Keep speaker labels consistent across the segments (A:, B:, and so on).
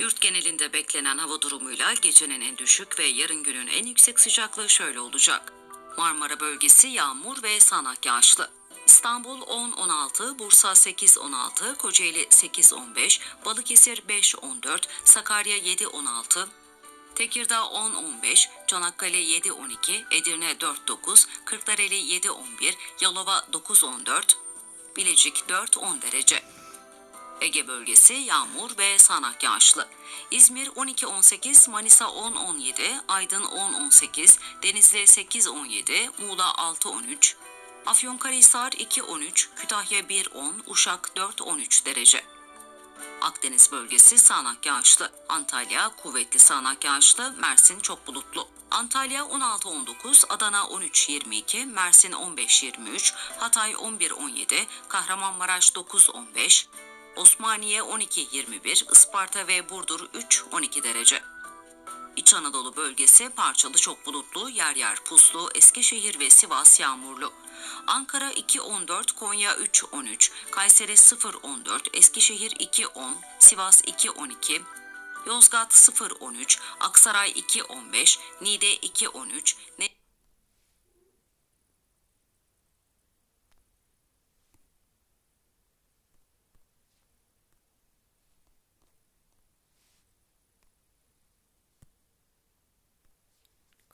A: Yurt genelinde beklenen hava durumuyla gecenin en düşük ve yarın günün en yüksek sıcaklığı şöyle olacak. Marmara bölgesi yağmur ve sağanak yağışlı. İstanbul 10-16, Bursa 8-16, Kocaeli 8-15, Balıkesir 5-14, Sakarya 7-16, Tekirdağ 10-15, Çanakkale 7-12, Edirne 4-9, Kırklareli 7-11, Yalova 9-14, Bilecik 4-10 derece. Ege bölgesi yağmur ve sağanak yağışlı. İzmir 12-18, Manisa 10-17, Aydın 10-18, Denizli 8-17, Muğla 6-13, Afyonkarahisar 2-13, Kütahya 1-10, Uşak 4-13 derece. Akdeniz bölgesi sağanak yağışlı. Antalya kuvvetli sağanak yağışlı, Mersin çok bulutlu. Antalya 16-19, Adana 13-22, Mersin 15-23, Hatay 11-17, Kahramanmaraş 9-15, Osmaniye 12-21, Isparta ve Burdur 3-12 derece. İç Anadolu bölgesi parçalı çok bulutlu, yer yer puslu, Eskişehir ve Sivas yağmurlu. Ankara 2-14, Konya 3-13, Kayseri 0-14, Eskişehir 2-10, Sivas 2-12, Yozgat 0-13, Aksaray 2-15, Niğde 2-13,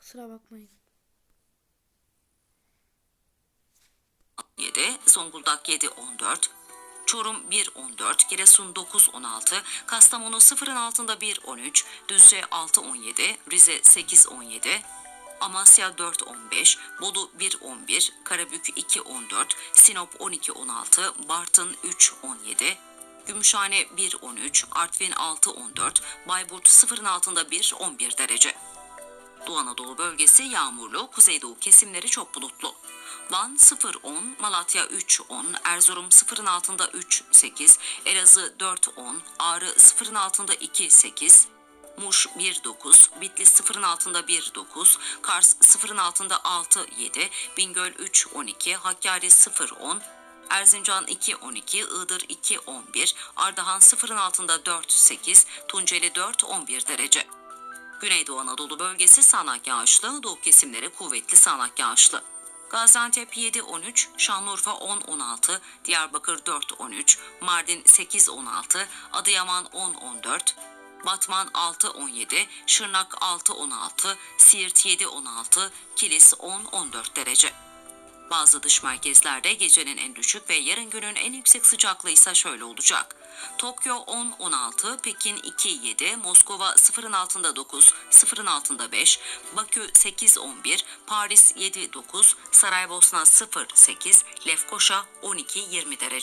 B: Kusura bakmayın.
A: 7, Zonguldak 7-14, Çorum 1-14, Giresun 9-16, Kastamonu 0'ın altında 1-13, Düzce 6-17, Rize 8-17, Amasya 4-15, Bolu 1-11, Karabük 2-14, Sinop 12-16, Bartın 3-17, Gümüşhane 1-13, Artvin 6-14, Bayburt 0'ın altında 1-11 derece. Doğu Anadolu bölgesi yağmurlu, kuzeydoğu kesimleri çok bulutlu. Van 0-10, Malatya 3-10, Erzurum 0'ın altında 3-8, Elazığ 4-10, Ağrı 0'ın altında 2-8, Muş 1-9, Bitlis 0'ın altında 1-9, Kars 0'ın altında 6-7, Bingöl 3-12, Hakkari 0-10, Erzincan 2-12, Iğdır 2-11, Ardahan 0'ın altında 4-8, Tunceli 4-11 derece. Güneydoğu Anadolu bölgesi sağanak yağışlı, doğu kesimleri kuvvetli sağanak yağışlı. Gaziantep 7-13, Şanlıurfa 10-16, Diyarbakır 4-13, Mardin 8-16, Adıyaman 10-14, Batman 6-17, Şırnak 6-16, Siirt 7-16, Kilis 10-14 derece. Bazı dış merkezlerde gecenin en düşük ve yarın günün en yüksek sıcaklığı ise şöyle olacak. Tokyo 10-16, Pekin 2-7, Moskova 0'ın altında 9, 0'ın altında 5, Bakü 8-11, Paris 7-9, Saraybosna 0-8, Lefkoşa 12-20 derece.